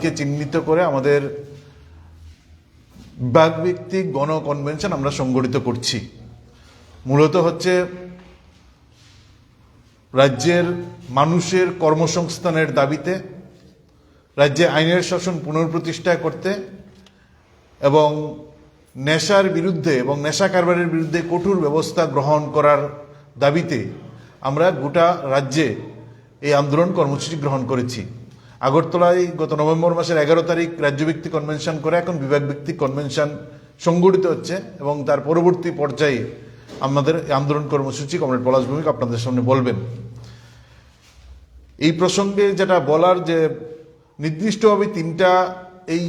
কে চিহ্নিত করে আমাদের বিভাগ ভিত্তিক গণ কনভেনশন আমরা সংগঠিত করছি। মূলত হচ্ছে রাজ্যের মানুষের কর্মসংস্থানের দাবিতে, রাজ্যে আইনের শাসন পুনঃপ্রতিষ্ঠা করতে এবং নেশার বিরুদ্ধে এবং নেশা কারবারের বিরুদ্ধে কঠোর ব্যবস্থা গ্রহণ করার দাবিতে আমরা গোটা রাজ্যে এই আন্দোলন কর্মসূচি গ্রহণ করেছি। আগরতলায় গত নভেম্বর মাসের এগারো তারিখ রাজ্যভিত্তিক কনভেনশন করে এখন বিভাগ ভিত্তিক কনভেনশন সংগঠিত হচ্ছে এবং তার পরবর্তী পর্যায়ে আমাদের আন্দোলন কর্মসূচি কমরেড পলাশ ভূমিক আপনাদের সামনে বলবেন। এই প্রসঙ্গে যেটা বলার যে নির্দিষ্টভাবে তিনটা এই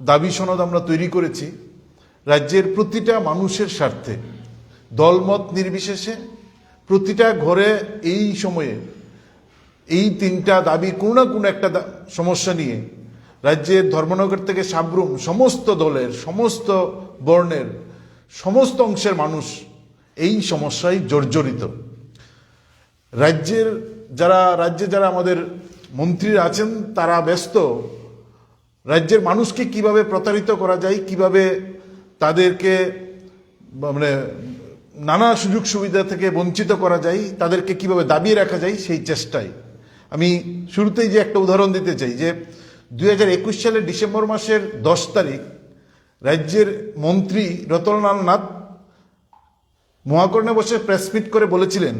দাবি সনদ আমরা তৈরি করেছি, রাজ্যের প্রতিটা মানুষের স্বার্থে, দলমত নির্বিশেষে প্রতিটা ঘরে এই সময়ে এই তিনটা দাবি কোনো না কোনো একটা সমস্যা নিয়ে রাজ্যের ধর্মনগর থেকে সাবরুম, সমস্ত দলের, সমস্ত বর্ণের, সমস্ত অংশের মানুষ এই সমস্যায় জর্জরিত। রাজ্যের যারা, রাজ্যে যারা আমাদের মন্ত্রীরা আছেন, তারা ব্যস্ত। রাজ্যের মানুষকে কীভাবে প্রতারিত করা যায়, কীভাবে তাদেরকে মানে নানা সুযোগ সুবিধা থেকে বঞ্চিত করা যায়, তাদেরকে কীভাবে দাবিয়ে রাখা যায়, সেই চেষ্টায় আমি শুরুতেই যে একটা উদাহরণ দিতে চাই, যে দুই হাজার একুশ সালের ডিসেম্বর মাসের দশ তারিখ রাজ্যের মন্ত্রী রতনলাল নাথ মহাকর্ণে বসে প্রেস মিট করে বলেছিলেন,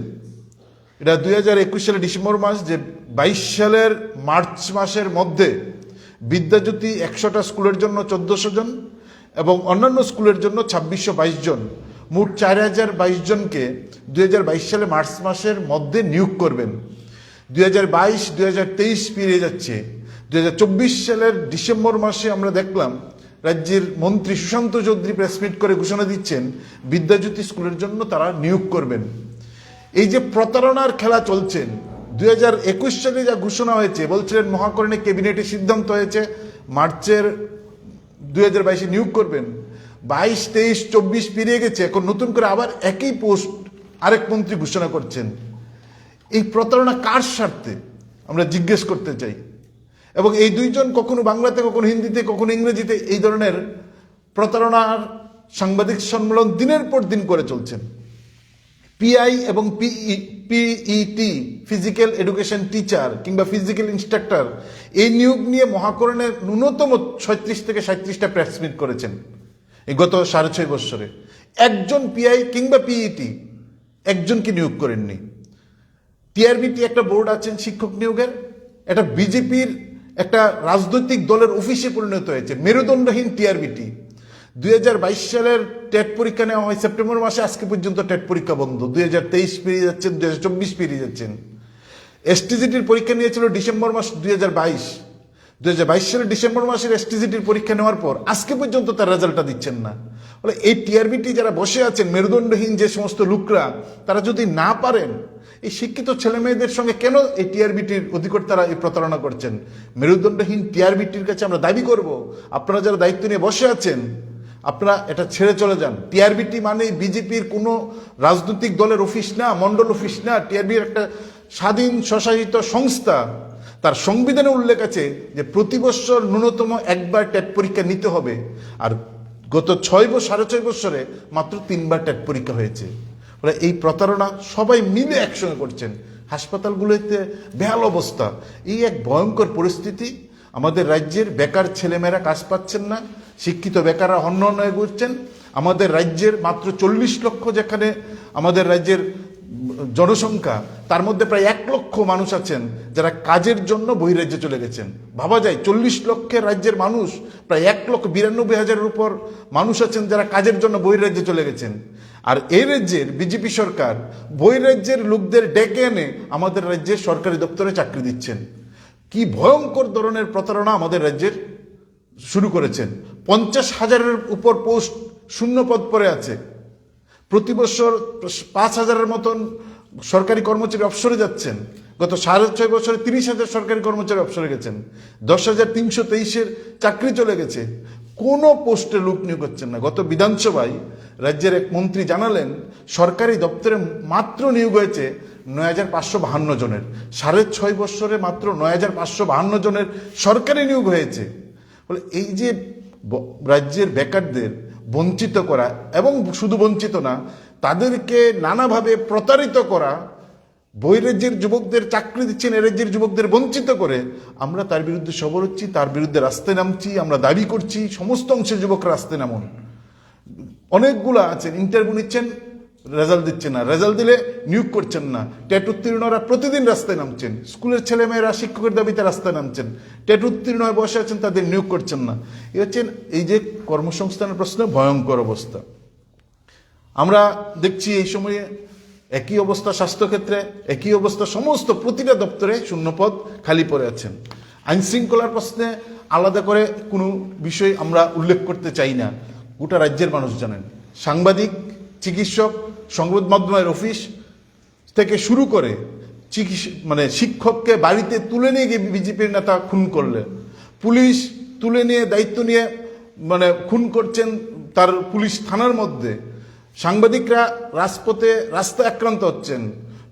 এটা দুই হাজার একুশ সালের ডিসেম্বর মাস, যে বাইশ সালের মার্চ মাসের মধ্যে বিদ্যাজ্যোতি একশোটা স্কুলের জন্য চোদ্দশো জন এবং অন্যান্য স্কুলের জন্য ছাব্বিশশো বাইশ জন। মোট চার হাজার বাইশ জনকে দুই হাজার বাইশ সালে মার্চ মাসের মধ্যে নিয়োগ করবেন। দুই হাজার বাইশ, দুই হাজার তেইশ পেরিয়ে যাচ্ছে। দুই হাজার চব্বিশ সালের ডিসেম্বর মাসে আমরা দেখলাম রাজ্যের মন্ত্রী সুশান্ত চৌধুরী প্রেসমিট করে ঘোষণা দিচ্ছেন, বিদ্যাজ্যোতি স্কুলের জন্য তারা নিয়োগ করবেন। এই যে প্রতারণার খেলা চলছেন দুই হাজার একুশ সালে যা ঘোষণা হয়েছে, বলছিলেন মহাকরণে ক্যাবিনেটে সিদ্ধান্ত হয়েছে, মার্চের দুই হাজার বাইশে নিয়োগ করবেন। বাইশ, তেইশ, চব্বিশ পেরিয়ে গেছে, এখন নতুন করে আবার একই পোস্ট আরেক মন্ত্রী ঘোষণা করছেন। এই প্রতারণা কার স্বার্থে? আমরা জিজ্ঞেস করতে চাই। এবং এই দুইজন কখনো বাংলাতে, কখনো হিন্দিতে, কখনো ইংরেজিতে এই ধরনের প্রতারণার সাংবাদিক সম্মেলন দিনের পর দিন করে চলছেন। পিআই এবং PE, PET, physical education teacher কিংবা ফিজিক্যাল ইনস্ট্রাক্টর এই নিয়োগ নিয়ে মহাকরণের ন্যূনতম ছয়ত্রিশ থেকে সাঁত্রিশটা প্রেস মিট করেছেন এই গত সাড়ে ছয় বছরে একজন পিআই কিংবা পিইটি একজনকে নিয়োগ করেননি। টিআরবিটি একটা বোর্ড আছেন শিক্ষক নিয়োগের। এটা বিজেপির একটা রাজনৈতিক দলের অফিসে পরিণত হয়েছে, মেরুদণ্ডহীন টিআরবিটি। দুই হাজার বাইশ সালের টেট পরীক্ষা নেওয়া হয় সেপ্টেম্বর মাসে, আজকে পর্যন্ত টেট পরীক্ষা বন্ধ। দুই হাজার তেইশ পেরিয়ে যাচ্ছেন, দুই হাজার চব্বিশ পেরিয়ে যাচ্ছেন। এসটিজিটির পরীক্ষা নিয়েছিল ডিসেম্বর মাস দুই হাজার বাইশ। দুই হাজার বাইশ সালের ডিসেম্বর মাসের এসটিজিটির পরীক্ষা নেওয়ার পর, আজকে পর্যন্ত তার রেজাল্টটা দিচ্ছেন না। বলে এই টিআরবিটি যারা বসে আছেন, মেরুদণ্ডহীন যে সমস্ত লোকরা, তারা যদি না পারেন এই শিক্ষিত ছেলে মেয়েদের সঙ্গে কেন এই টিআরবিটির অধিকর্তারা এই প্রতারণা করছেন? মেরুদণ্ডহীন টিআরবিটির কাছে আমরা দাবি করব। আপনারা যারা দায়িত্ব নিয়ে বসে আছেন, আপনারা এটা ছেড়ে চলে যান। টিআরবিটি মানে বিজেপির কোনো রাজনৈতিক দলের অফিস না মন্ডল অফিস না। টিআরবির একটা স্বাধীন স্বশাসিত সংস্থা। তার সংবিধানে উল্লেখ আছে যে প্রতি বছর ন্যূনতম একবার টেট পরীক্ষা নিতে হবে। আর গত ছয় বছর সাড়ে ছয় বছরে মাত্র তিনবার টেট পরীক্ষা হয়েছে। বলে এই প্রতারণা সবাই মিলে একসঙ্গে করছেন। হাসপাতালগুলোতে বেহাল অবস্থা। এই এক ভয়ঙ্কর পরিস্থিতি। আমাদের রাজ্যের বেকার ছেলেমেয়েরা কাজ পাচ্ছেন না, শিক্ষিত বেকাররা অন্য হয়ে ঘুরছেন। আমাদের রাজ্যের মাত্র চল্লিশ লক্ষ যেখানে আমাদের রাজ্যের জনসংখ্যা, তার মধ্যে প্রায় এক লক্ষ মানুষ আছেন যারা কাজের জন্য বহিরাজ্যে চলে গেছেন। ভাবা যায়, চল্লিশ লক্ষের রাজ্যের মানুষ, প্রায় এক লক্ষ বিরানব্বই হাজারের উপর মানুষ আছেন যারা কাজের জন্য বহিরাজ্যে চলে গেছেন। আর এই রাজ্যের বিজেপি সরকার বহিরাজ্যের লোকদের ডেকে এনে আমাদের রাজ্যের সরকারি দপ্তরে চাকরি দিচ্ছেন। কি ভয়ঙ্কর ধরনের প্রতারণা আমাদের রাজ্যের শুরু করেছেন। পঞ্চাশ হাজারের উপর পোস্ট শূন্য পদ পড়ে আছে। প্রতি বছর পাঁচ হাজারের মতন সরকারি কর্মচারী অবসরে যাচ্ছেন। গত সাড়ে ছয় বছরে তিরিশ হাজার সরকারি কর্মচারী অবসরে গেছেন। দশ হাজার তিনশো তেইশের চাকরি চলে গেছে। কোনো পোস্টে লোক নিয়োগ হচ্ছেন না। গত বিধানসভায় রাজ্যের এক মন্ত্রী জানালেন, সরকারি দপ্তরে মাত্র নিয়োগ হয়েছে নয় হাজার পাঁচশো বাহান্ন জনের। সাড়ে ছয় বছরে মাত্র নয় হাজার পাঁচশো বাহান্ন জনের সরকারি নিয়োগ হয়েছে। বলে এই যে রাজ্যের বেকারদের বঞ্চিত করা এবং শুধু বঞ্চিত না, তাদেরকে নানাভাবে প্রতারিত করা বৈরাজ্যের যুবকদের চাকরি দিচ্ছেন, এ রাজ্যের যুবকদের বঞ্চিত করে, আমরা তার বিরুদ্ধে সবর হচ্ছি, তার বিরুদ্ধে রাস্তায় নামছি, আমরা দাবি করছি, সমস্ত অংশের যুবকরা রাস্তায় নামুন। অনেকগুলো আছেন ইন্টারভিউ নিচ্ছেন রেজাল্ট দিচ্ছেন না। রেজাল্ট দিলে নিয়োগ করছেন না। টেট উত্তীর্ণরা প্রতিদিন রাস্তায় নামছেন। স্কুলের ছেলেমেয়েরা, শিক্ষকের দাবিতে রাস্তায় নামছেন। টেট উত্তীর্ণ হয়ে বসে আছেন, তাদের নিয়োগ করছেন না। এ হচ্ছেন, এই যে কর্মসংস্থানের প্রশ্নে, ভয়ঙ্কর অবস্থা। আমরা দেখছি এই সময়ে একই অবস্থা স্বাস্থ্যক্ষেত্রে, একই অবস্থা সমস্ত প্রতিটা দপ্তরে শূন্যপদ খালি পড়ে আছেন আইন শৃঙ্খলার প্রশ্নে আলাদা করে কোনো বিষয় আমরা উল্লেখ করতে চাই না। গোটা রাজ্যের মানুষ জানেন। সাংবাদিক, চিকিৎসক, সংবাদ মাধ্যমের অফিস থেকে শুরু করে চিকিৎসা মানে শিক্ষককে বাড়িতে তুলে নিয়ে গিয়ে বিজেপির নেতা খুন করলে পুলিশ তুলে নিয়ে, দায়িত্ব নিয়ে মানে খুন করছেন তার পুলিশ থানার মধ্যে। সাংবাদিকরা রাজপথে রাস্তা আক্রান্ত হচ্ছেন।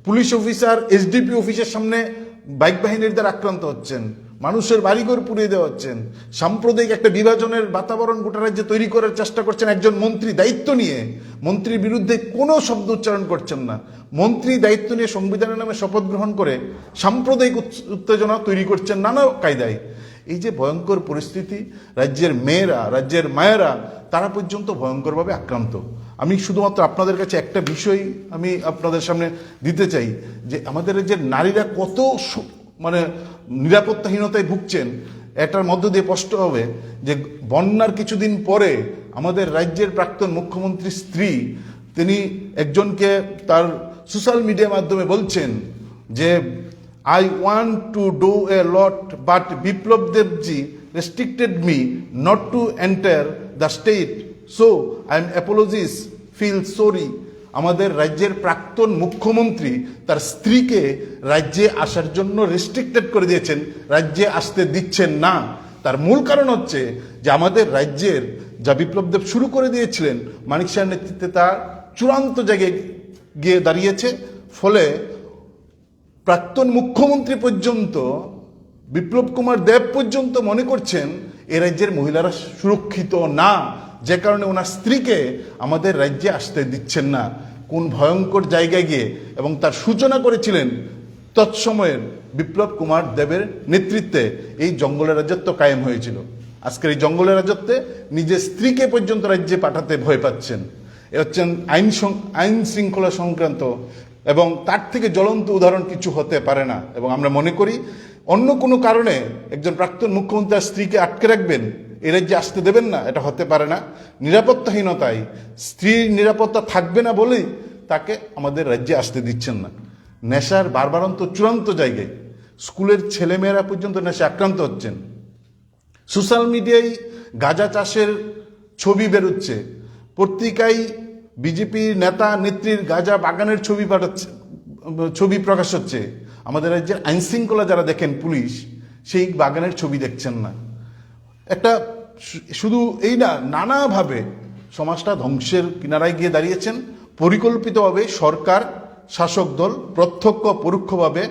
পুলিশ অফিসার, এসডিপি অফিসের সামনে বাইক বাহিনীর দ্বারা আক্রান্ত হচ্ছেন। মানুষের বাড়িঘর পুড়িয়ে দেওয়া হচ্ছেন। সাম্প্রদায়িক একটা বিভাজনের বাতাবরণ গোটা রাজ্যে তৈরি করার চেষ্টা করছেন একজন মন্ত্রী দায়িত্ব নিয়ে। মন্ত্রীর বিরুদ্ধে কোনো শব্দ উচ্চারণ করছেন না। মন্ত্রী দায়িত্ব নিয়ে সংবিধানের নামে শপথ গ্রহণ করে সাম্প্রদায়িক উত্তেজনা তৈরি করছেন নানা কায়দায়। এই যে ভয়ঙ্কর পরিস্থিতি, রাজ্যের মেয়েরা, রাজ্যের মায়েরা, তারা পর্যন্ত ভয়ঙ্করভাবে আক্রান্ত। আমি শুধুমাত্র আপনাদের কাছে একটা বিষয় আমি আপনাদের সামনে দিতে চাই, যে আমাদের যে নারীরা কত মানে নিরাপত্তাহীনতায় ভুগছেন, এটার মধ্য দিয়ে স্পষ্ট হবে যে বন্যার কিছুদিন পরে আমাদের রাজ্যের প্রাক্তন মুখ্যমন্ত্রী স্ত্রী, তিনি একজনকে তার সোশ্যাল মিডিয়ার মাধ্যমে বলছেন যে I want to do a lot but Biplab Debji restricted me not to enter the state. So I am apologies, feel sorry. আমাদের রাজ্যের প্রাক্তন মুখ্যমন্ত্রী তার স্ত্রীকে রাজ্যে আসার জন্য রেস্ট্রিক্টেড করে দিয়েছেন রাজ্যে আসতে দিচ্ছেন না। তার মূল কারণ হচ্ছে যে আমাদের রাজ্যের যা বিপ্লব দেব শুরু করে দিয়েছিলেন মানিক শাহের নেতৃত্বে তা চূড়ান্ত জায়গায় গিয়ে দাঁড়িয়েছে। ফলে প্রাক্তন মুখ্যমন্ত্রী পর্যন্ত বিপ্লব কুমার দেব পর্যন্ত মনে করছেন এ রাজ্যের মহিলারা সুরক্ষিত না। যে কারণে ওনার স্ত্রীকে আমাদের রাজ্যে আসতে দিচ্ছেন না। কোন ভয়ঙ্কর জায়গায় গিয়ে এবং তার সূচনা করেছিলেন তৎসময়ের বিপ্লব কুমার দেবের নেতৃত্বে এই জঙ্গলের রাজত্ব কায়েম হয়েছিল। আজকের এই জঙ্গলের রাজত্বে নিজের স্ত্রীকে পর্যন্ত রাজ্যে পাঠাতে ভয় পাচ্ছেন। এ হচ্ছেন আইন আইন শৃঙ্খলা সংক্রান্ত এবং তার থেকে জ্বলন্ত উদাহরণ কিছু হতে পারে না। এবং আমরা মনে করি অন্য কোনো কারণে একজন প্রাক্তন মুখ্যমন্ত্রী স্ত্রীকে আটকে রাখবেন এ রাজ্যে আসতে দেবেন না, এটা হতে পারে না। নিরাপত্তাহীনতায় স্ত্রীর নিরাপত্তা থাকবে না বলেই তাকে আমাদের রাজ্যে আসতে দিচ্ছেন না। নেশার বারবারন্ত চূড়ান্ত জায়গায় স্কুলের ছেলেমেয়েরা পর্যন্ত নেশা আক্রান্ত হচ্ছেন। সোশ্যাল মিডিয়ায় গাঁজা চাষের ছবি বেরোচ্ছে। পত্রিকায় বিজেপির নেতা, নেত্রীর গাঁজা বাগানের ছবি পাঠাচ্ছে, ছবি প্রকাশ হচ্ছে। আমাদের রাজ্যের আইনশৃঙ্খলা যারা দেখেন পুলিশ, সেই বাগানের ছবি দেখছেন না। একটা শুধু এই না, নানাভাবে সমাজটা ধ্বংসের কিনারায় গিয়ে দাঁড়িয়েছেন। পরিকল্পিতভাবে সরকার, শাসক দল, প্রত্যক্ষ, পরোক্ষভাবে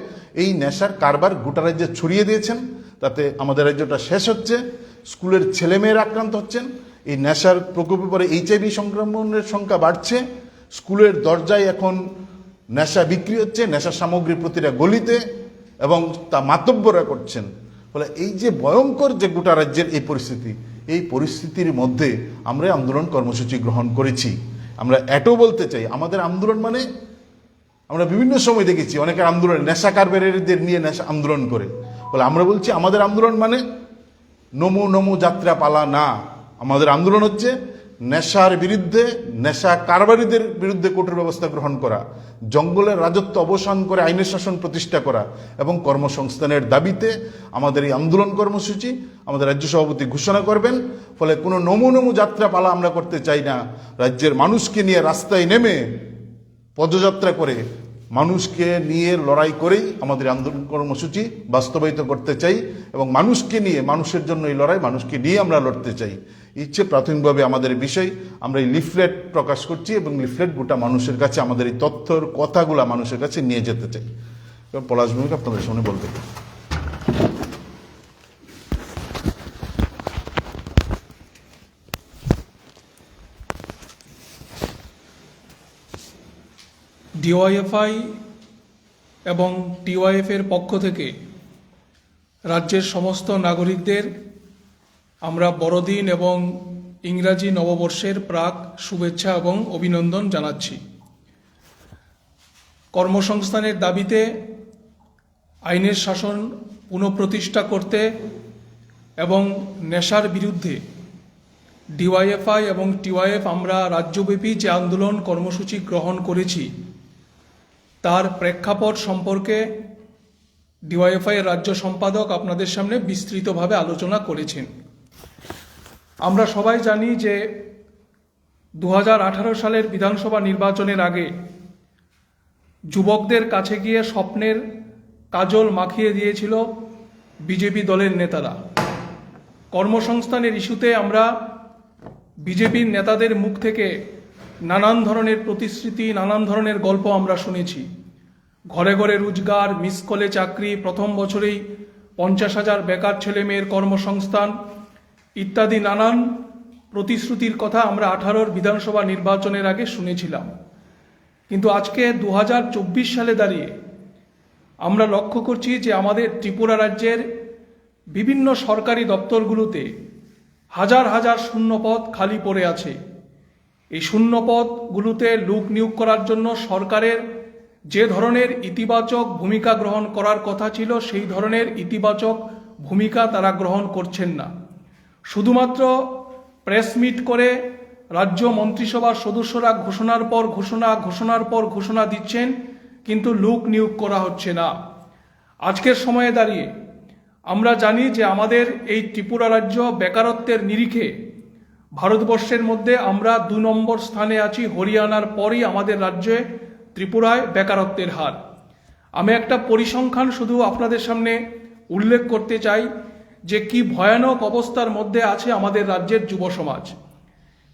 এই নেশার কারবার গোটা রাজ্যে ছড়িয়ে দিয়েছেন। তাতে আমাদের রাজ্যটা শেষ হচ্ছে, স্কুলের ছেলেমেয়েরা আক্রান্ত হচ্ছেন, এই নেশার প্রকোপে পরে এইচআইভি সংক্রমণের সংখ্যা বাড়ছে, স্কুলের দরজায় এখন নেশা বিক্রি হচ্ছে, নেশা সামগ্রী প্রতিটা গলিতে এবং তা মাতব্যরা করছেন। ফলে এই যে ভয়ঙ্কর যে গোটা রাজ্যের এই পরিস্থিতি, এই পরিস্থিতির মধ্যে আমরা আন্দোলন কর্মসূচি গ্রহণ করেছি। আমরা এটাও বলতে চাই, আমাদের আন্দোলন মানে আমরা বিভিন্ন সময় দেখেছি অনেকের আন্দোলন নেশা কারবারিদের নিয়ে নেশা আন্দোলন করে। বলে, আমরা বলছি, আমাদের আন্দোলন মানে নমু নমু যাত্রা পালা না। আমাদের আন্দোলন হচ্ছে নেশার বিরুদ্ধে, নেশা কারবারিদের বিরুদ্ধে কঠোর ব্যবস্থা গ্রহণ করা জঙ্গলের রাজত্ব অবসান করে আইনের শাসন প্রতিষ্ঠা করা এবং কর্মসংস্থানের দাবিতে আমাদের এই আন্দোলন কর্মসূচি আমাদের রাজ্য সভাপতি ঘোষণা করবেন। ফলে কোনো নমু নমু যাত্রা পালা আমরা করতে চাই না। রাজ্যের মানুষকে নিয়ে রাস্তায় নেমে পদযাত্রা করে মানুষকে নিয়ে লড়াই করেই আমাদের আন্দোলন কর্মসূচি বাস্তবায়িত করতে চাই এবং মানুষকে নিয়ে, মানুষের জন্য এই লড়াই মানুষকে নিয়ে আমরা লড়তে চাই। ইচ্ছে প্রাথমিকভাবে আমাদের বিষয়। আমরা এই লিফলেট প্রকাশ করছি এবং লিফলেট গোটা মানুষের কাছে আমাদের এই তথ্যর কথাগুলা মানুষের কাছে নিয়ে যেতে চাই। পলাশ ভূমিকা আপনাদের সামনে বলতে ডিওয়াইএফআই এবং টিওয়াইএফ এর পক্ষ থেকে রাজ্যের সমস্ত নাগরিকদের আমরা বড়দিন এবং ইংরাজি নববর্ষের প্রাক শুভেচ্ছা এবং অভিনন্দন জানাচ্ছি। কর্মসংস্থানের দাবিতে আইনের শাসন পুনঃপ্রতিষ্ঠা করতে এবং নেশার বিরুদ্ধে ডিওয়াইএফআই এবং টিওয়াইএফ আমরা রাজ্যব্যাপী যে আন্দোলন কর্মসূচি গ্রহণ করেছি তার প্রেক্ষাপট সম্পর্কে ডিওয়াইএফআই রাজ্য সম্পাদক আপনাদের সামনে বিস্তৃতভাবে আলোচনা করেছেন। আমরা সবাই জানি যে দু হাজার আঠারো সালের বিধানসভা নির্বাচনের আগে যুবকদের কাছে গিয়ে স্বপ্নের কাজল মাখিয়ে দিয়েছিল বিজেপি দলের নেতারা। কর্মসংস্থানের ইস্যুতে আমরা বিজেপির নেতাদের মুখ থেকে নানান ধরনের প্রতিশ্রুতি, নানান ধরনের গল্প আমরা শুনেছি। ঘরে ঘরে রোজগার, মিস কলে চাকরি, প্রথম বছরেই পঞ্চাশ হাজার বেকার ছেলে মেয়ের কর্মসংস্থান ইত্যাদি নানান প্রতিশ্রুতির কথা আমরা আঠারোর বিধানসভা নির্বাচনের আগে শুনেছিলাম। কিন্তু আজকে দু হাজার চব্বিশ সালে দাঁড়িয়ে আমরা লক্ষ্য করছি যে আমাদের ত্রিপুরা রাজ্যের বিভিন্ন সরকারি দপ্তরগুলোতে হাজার হাজার শূন্যপদ খালি পড়ে আছে। এই শূন্যপদগুলোতে লোক নিয়োগ করার জন্য সরকারের যে ধরনের ইতিবাচক ভূমিকা গ্রহণ করার কথা ছিল, সেই ধরনের ইতিবাচক ভূমিকা তারা গ্রহণ করছেন না। শুধুমাত্র প্রেস মিট করে রাজ্য মন্ত্রিসভার সদস্যরা ঘোষণার পর ঘোষণা, ঘোষণার পর ঘোষণা দিচ্ছেন, কিন্তু লোক নিয়োগ করা হচ্ছে না। আজকের সময়ে দাঁড়িয়ে আমরা জানি যে আমাদের এই ত্রিপুরা রাজ্য বেকারত্বের নিরিখে ভারতবর্ষের মধ্যে আমরা দু নম্বর স্থানে আছি। হরিয়ানার পরই আমাদের রাজ্যে ত্রিপুরায় বেকারত্বের হার। আমি একটা পরিসংখ্যান শুধু আপনাদের সামনে উল্লেখ করতে চাই যে কি ভয়ানক অবস্থার মধ্যে আছে আমাদের রাজ্যের যুব সমাজ।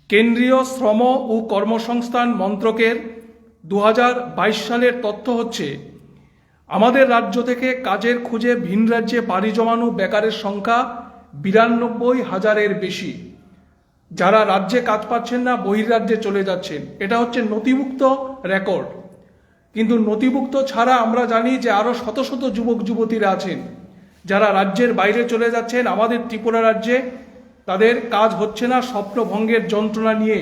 কেন্দ্রীয় শ্রম ও কর্মসংস্থান মন্ত্রকের দু হাজার বাইশ সালের তথ্য হচ্ছে, আমাদের রাজ্য থেকে কাজের খুঁজে ভিন রাজ্যে পাড়ি জমানো বেকারের সংখ্যা বিরানব্বই হাজারের বেশি। যারা রাজ্যে কাজ পাচ্ছেন না, বহির্রাজ্যে চলে যাচ্ছেন। এটা হচ্ছে নথিভুক্ত রেকর্ড। কিন্তু নথিভুক্ত ছাড়া আমরা জানি যে আরও শত শত যুবক যুবতীরা আছেন। যারা রাজ্যের বাইরে চলে যাচ্ছেন, আমাদের ত্রিপুরা রাজ্যে তাদের কাজ হচ্ছে না স্বপ্নভঙ্গের যন্ত্রণা নিয়ে।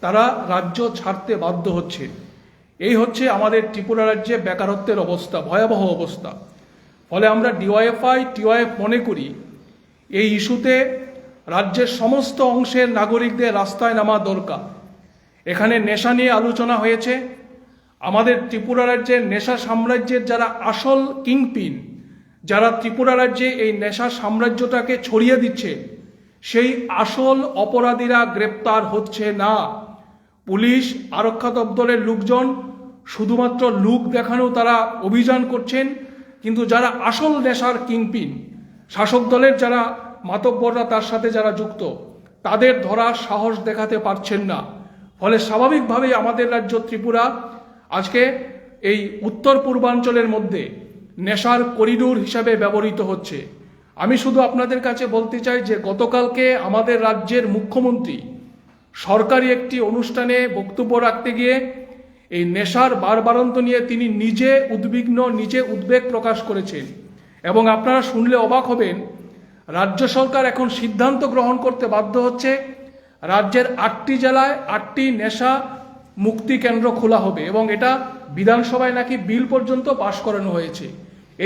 তারা রাজ্য ছাড়তে বাধ্য হচ্ছে। এই হচ্ছে আমাদের ত্রিপুরা রাজ্যে বেকারত্বের অবস্থা, ভয়াবহ অবস্থা। ফলে আমরা ডিওয়াইএফআই, টিওয়াইএফ মনে করি, এই ইস্যুতে রাজ্যের সমস্ত অংশের নাগরিকদের রাস্তায় নামা দরকার। এখানে নেশা নিয়ে আলোচনা হয়েছে আমাদের ত্রিপুরা রাজ্যের নেশা সাম্রাজ্যের যারা আসল কিংপিন, যারা ত্রিপুরা রাজ্যে এই নেশা সাম্রাজ্যটাকে ছড়িয়ে দিচ্ছে, সেই আসল অপরাধীরা গ্রেপ্তার হচ্ছে না। পুলিশ, আরক্ষা দপ্তরের লোকজন, শুধুমাত্র লুক দেখানো তারা অভিযান করছেন, কিন্তু যারা আসল নেশার কিংপিন, শাসক দলের যারা মাতব্বররা তার সাথে যারা যুক্ত, তাদের ধরার সাহস দেখাতে পারছেন না। ফলে স্বাভাবিকভাবেই আমাদের রাজ্য ত্রিপুরা আজকে এই উত্তর পূর্বাঞ্চলের মধ্যে নেশার করিডোর হিসাবে ব্যবহৃত হচ্ছে। আমি শুধু আপনাদের কাছে বলতে চাই যে গতকালকে আমাদের রাজ্যের মুখ্যমন্ত্রী সরকারি একটি অনুষ্ঠানে বক্তব্য রাখতে গিয়ে এই নেশার বারবারন্ত নিয়ে তিনি নিজে উদ্বিগ্ন, নিজে উদ্বেগ প্রকাশ করেছেন। এবং আপনারা শুনলে অবাক হবেন, রাজ্য সরকার এখন সিদ্ধান্ত গ্রহণ করতে বাধ্য হচ্ছে। রাজ্যের আটটি জেলায় আটটি নেশা মুক্তি কেন্দ্র খোলা হবে এবং এটা বিধানসভায় নাকি বিল পর্যন্ত পাশ করানো হয়েছে।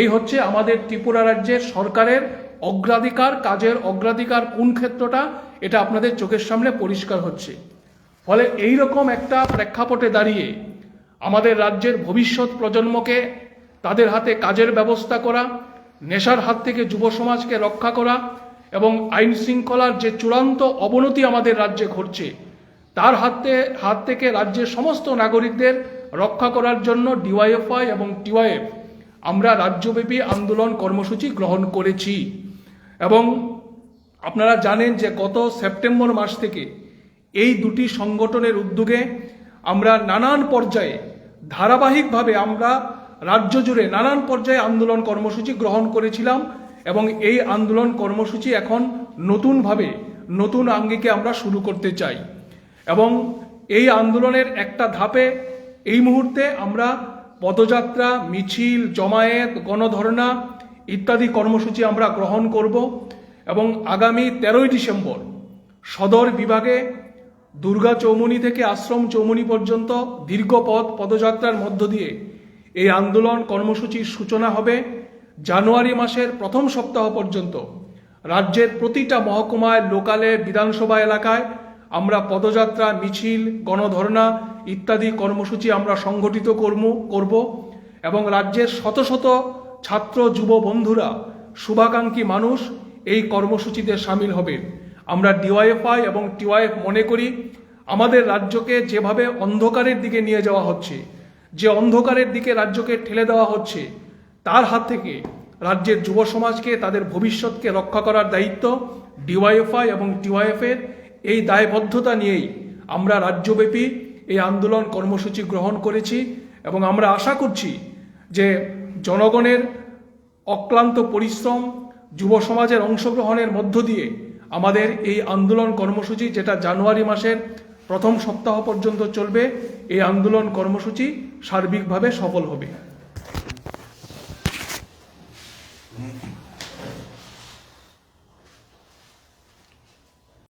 এই হচ্ছে আমাদের ত্রিপুরা রাজ্যের সরকারের অগ্রাধিকার, কাজের অগ্রাধিকার কোন ক্ষেত্রটা, এটা আপনাদের চোখের সামনে পরিষ্কার হচ্ছে। ফলে এই রকম একটা প্রেক্ষাপটে দাঁড়িয়ে আমাদের রাজ্যের ভবিষ্যৎ প্রজন্মকে তাদের হাতে কাজের ব্যবস্থা করা, নেশার হাত থেকে যুব সমাজকে রক্ষা করা এবং আইন শৃঙ্খলার যে চূড়ান্ত অবনতি আমাদের রাজ্যে ঘটছে তার হাতে, হাত থেকে রাজ্যের সমস্ত নাগরিকদের রক্ষা করার জন্য ডিওয়াইএফআই এবং টিওয়াইএফ আমরা রাজ্যব্যাপী আন্দোলন কর্মসূচি গ্রহণ করেছি। এবং আপনারা জানেন যে গত সেপ্টেম্বর মাস থেকে এই দুটি সংগঠনের উদ্যোগে আমরা নানান পর্যায়ে ধারাবাহিকভাবে আমরা রাজ্য জুড়ে নানান পর্যায়ে আন্দোলন কর্মসূচি গ্রহণ করেছিলাম এবং এই আন্দোলন কর্মসূচি এখন নতুনভাবে, নতুন আঙ্গিকে আমরা শুরু করতে চাই। এবং এই আন্দোলনের একটা ধাপে এই মুহূর্তে আমরা পদযাত্রা, মিছিল, জমায়েত, গণধর্ণা ইত্যাদি কর্মসূচি আমরা গ্রহণ করব এবং আগামী তেরোই ডিসেম্বর সদর বিভাগে দুর্গা চৌমুনি থেকে আশ্রম চৌমুনি পর্যন্ত দীর্ঘ পথ পদযাত্রার মধ্য দিয়ে এই আন্দোলন কর্মসূচির সূচনা হবে। জানুয়ারি মাসের প্রথম সপ্তাহ পর্যন্ত রাজ্যের প্রতিটা মহকুমায়, লোকালে, বিধানসভা এলাকায় আমরা পদযাত্রা, মিছিল, গণধর্ণা ইত্যাদি কর্মসূচি আমরা সংগঠিত কর্ম, করব এবং রাজ্যের শত শত ছাত্র, যুব বন্ধুরা, শুভাকাঙ্ক্ষী মানুষ এই কর্মসূচিতে সামিল হবে। আমরা ডিওয়াইএফআই এবং টিওয়াইএফ মনে করি আমাদের রাজ্যকে যেভাবে অন্ধকারের দিকে নিয়ে যাওয়া হচ্ছে, যে অন্ধকারের দিকে রাজ্যকে ঠেলে দেওয়া হচ্ছে, তার হাত থেকে রাজ্যের যুব সমাজকে, তাদের ভবিষ্যৎকে রক্ষা করার দায়িত্ব ডিওয়াইএফআই এবং টিওয়াইএফের এই দায়বদ্ধতা নিয়েই আমরা রাজ্যব্যাপী এই আন্দোলন কর্মসূচি গ্রহণ করেছি এবং আমরা আশা করছি যে জনগণের অক্লান্ত পরিশ্রম, যুব সমাজের অংশগ্রহণের মধ্য দিয়ে আমাদের এই আন্দোলন কর্মসূচি, যেটা জানুয়ারি মাসের প্রথম সপ্তাহ পর্যন্ত চলবে, এই আন্দোলন কর্মসূচি সার্বিকভাবে সফল হবে।